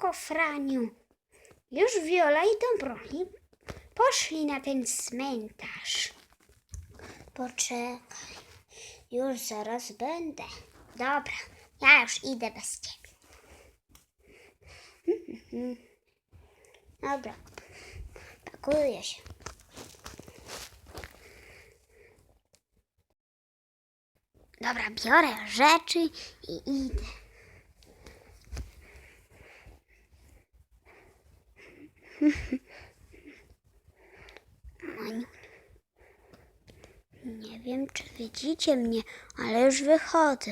szybko, Franiu. Już Wiola i Dobroni poszli na ten cmentarz. Poczekaj, już zaraz będę. Dobra, ja już idę bez ciebie. Dobra, pakuję się. Dobra, biorę rzeczy i idę. Nie wiem, czy widzicie mnie, ale już wychodzę.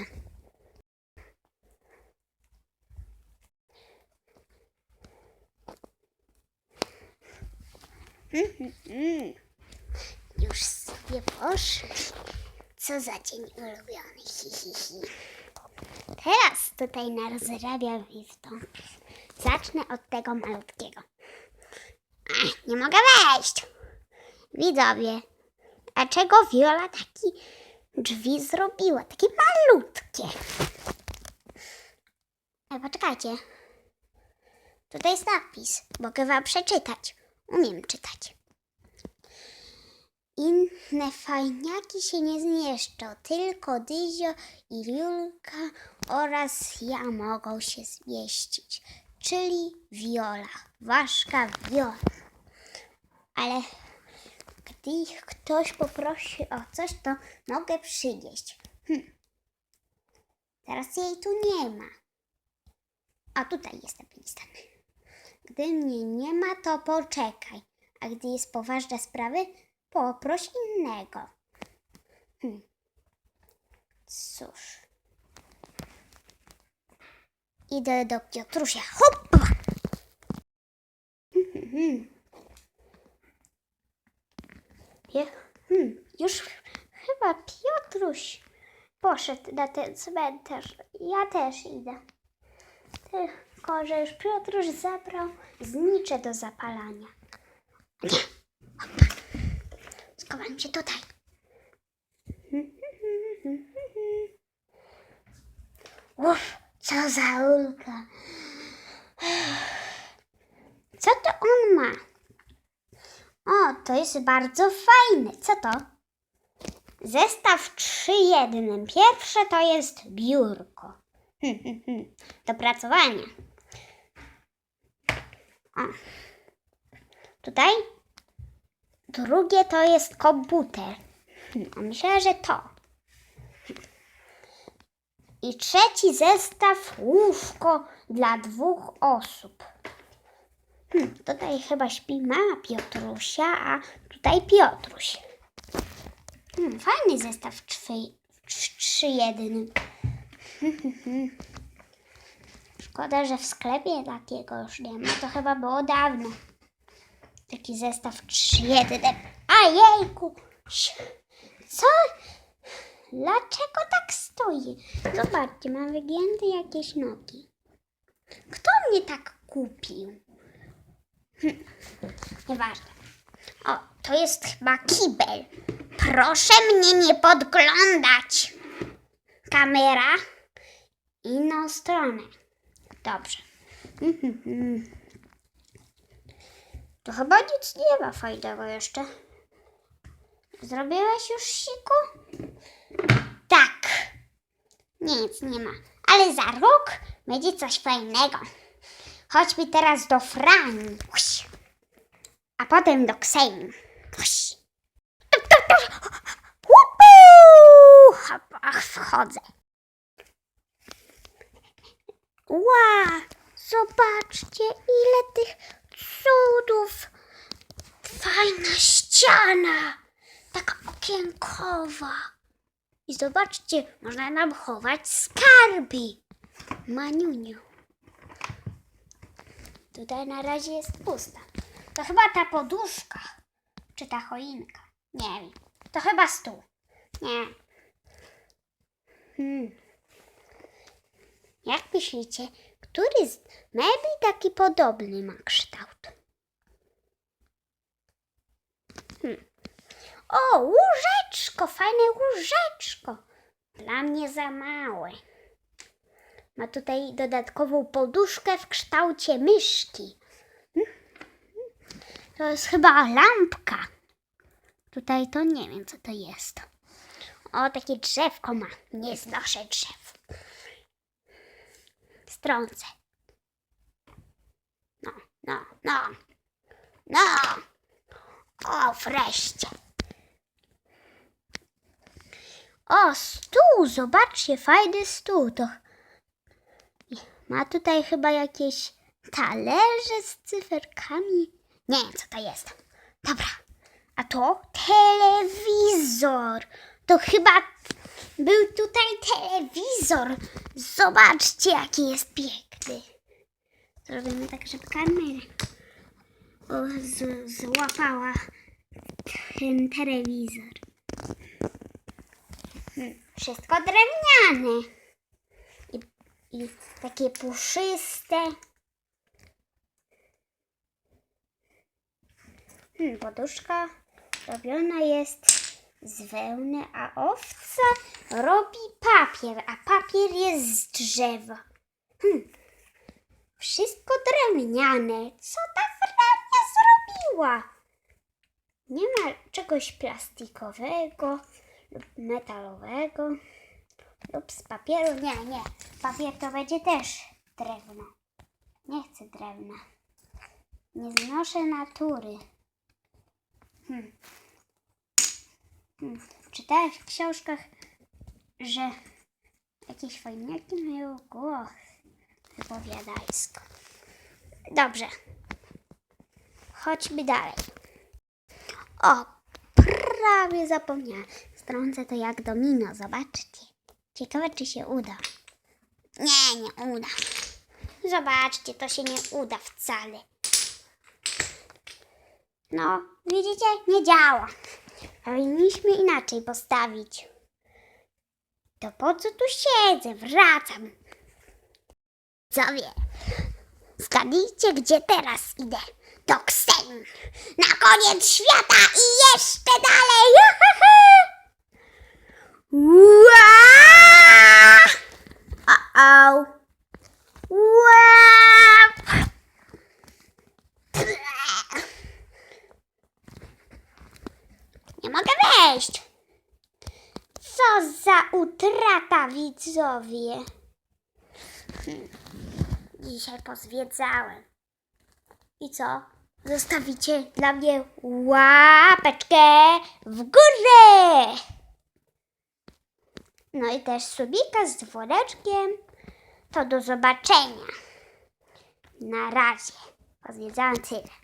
Już sobie poszli. Co za dzień ulubiony. Teraz tutaj narozrabia Wifton. Zacznę od tego malutkiego. Ach, nie mogę wejść. Widzowie, dlaczego Viola taki drzwi zrobiła? Takie malutkie. Ej, poczekajcie. Tutaj jest napis. Mogę wam przeczytać. Umiem czytać. Inne fajniaki się nie zmieszczą, tylko Dyzio i Julka oraz ja mogą się zmieścić, czyli Viola, ważka Viola. Ale gdy ktoś poprosi o coś, to mogę przynieść. Hm. Teraz jej tu nie ma. A tutaj jest napisane. Gdy mnie nie ma, to poczekaj. A gdy jest poważna sprawy, poproś innego. Hm. Cóż. Idę do Piotrusia. Hoppa! Hmm, hmm. Je- Hmm. Już chyba Piotruś poszedł na ten cmentarz. Ja też idę. Tylko, że już Piotruś zabrał znicze do zapalania. Nie. Schowam się tutaj. Uff, co za ulga. Co to on ma? O, to jest bardzo fajne. Co to? Zestaw trzy jednym. Pierwsze to jest biurko. Do pracowania. O. Tutaj Drugie to jest komputer. Hmm, Myślę, że to. I trzeci zestaw łóżko dla dwóch osób. Hmm, tutaj chyba śpi mama Piotrusia, a tutaj Piotruś. Hmm, fajny zestaw trzy, trzy jednym. Szkoda, że w sklepie takiego już nie ma. To chyba było dawno. Taki zestaw 3-1. A jejku! Co? Dlaczego tak stoi? Zobaczcie, mam wygięte jakieś nogi. Kto mnie tak kupił? Hm, nieważne. O, to jest chyba kibel. Proszę mnie nie podglądać. Kamera. Inną stronę. Dobrze. To chyba nic nie ma fajnego jeszcze. Zrobiłeś już siku? Tak. Nic nie ma. Ale za rok będzie coś fajnego. Chodźmy teraz do Frani. Potem do. Łupu! Ach, wchodzę. Ła! Zobaczcie, ile tych cudów. Fajna ściana. Taka okienkowa. I zobaczcie, można nam chować skarby. Maniuniu. Tutaj na razie jest pusta. To chyba ta poduszka. Czy ta choinka? Nie wiem. To chyba stół. Nie. Hmm. Jak myślicie, który z mebli taki podobny ma kształt? Hmm. O, łóżeczko, fajne łóżeczko. Dla mnie za małe. Ma tutaj dodatkową poduszkę w kształcie myszki. To jest chyba lampka. Tutaj to nie wiem, co to jest. O, takie drzewko ma. Nie znoszę drzew. Strącę. No, no, no. No. O, wreszcie. O, stół, zobaczcie, fajny stół. To ma tutaj chyba jakieś talerze z cyferkami. Nie wiem, co to jest. Dobra, a to telewizor. To chyba był tutaj telewizor. Zobaczcie, jaki jest piękny. Zrobimy tak, żeby kamera o, złapała ten telewizor. Hmm, Wszystko drewniane. I, I takie puszyste. Hmm, poduszka robiona jest z wełny, a owca robi papier, a papier jest z drzewa. Hmm. Wszystko drewniane. Co ta hrabia zrobiła? Nie ma czegoś plastikowego lub metalowego lub z papieru. Nie, nie. Papier to będzie też drewno. Nie chcę drewna. Nie znoszę natury. Hmm. Hmm. Czytałem w książkach, że jakieś fajniaki mają głos wypowiadajsko. Dobrze. Chodźmy dalej. O, prawie zapomniałam. Strącę to jak domino, zobaczcie. Ciekawe, czy się uda. Nie, nie uda. Zobaczcie, to się nie uda wcale. No, widzicie? Nie działa. Powinniśmy inaczej postawić. To po co tu siedzę? Wracam. Co wie? Zgadnijcie, gdzie teraz idę. Do Kseń. Na koniec świata i jeszcze dalej. Ua! Mogę wejść. Co za utrata, widzowie. Hmm. Dzisiaj pozwiedzałem. I co? Zostawicie dla mnie łapeczkę w górę. No i też subika z dzwoneczkiem. To do zobaczenia. Na razie. Pozwiedzałem tyle.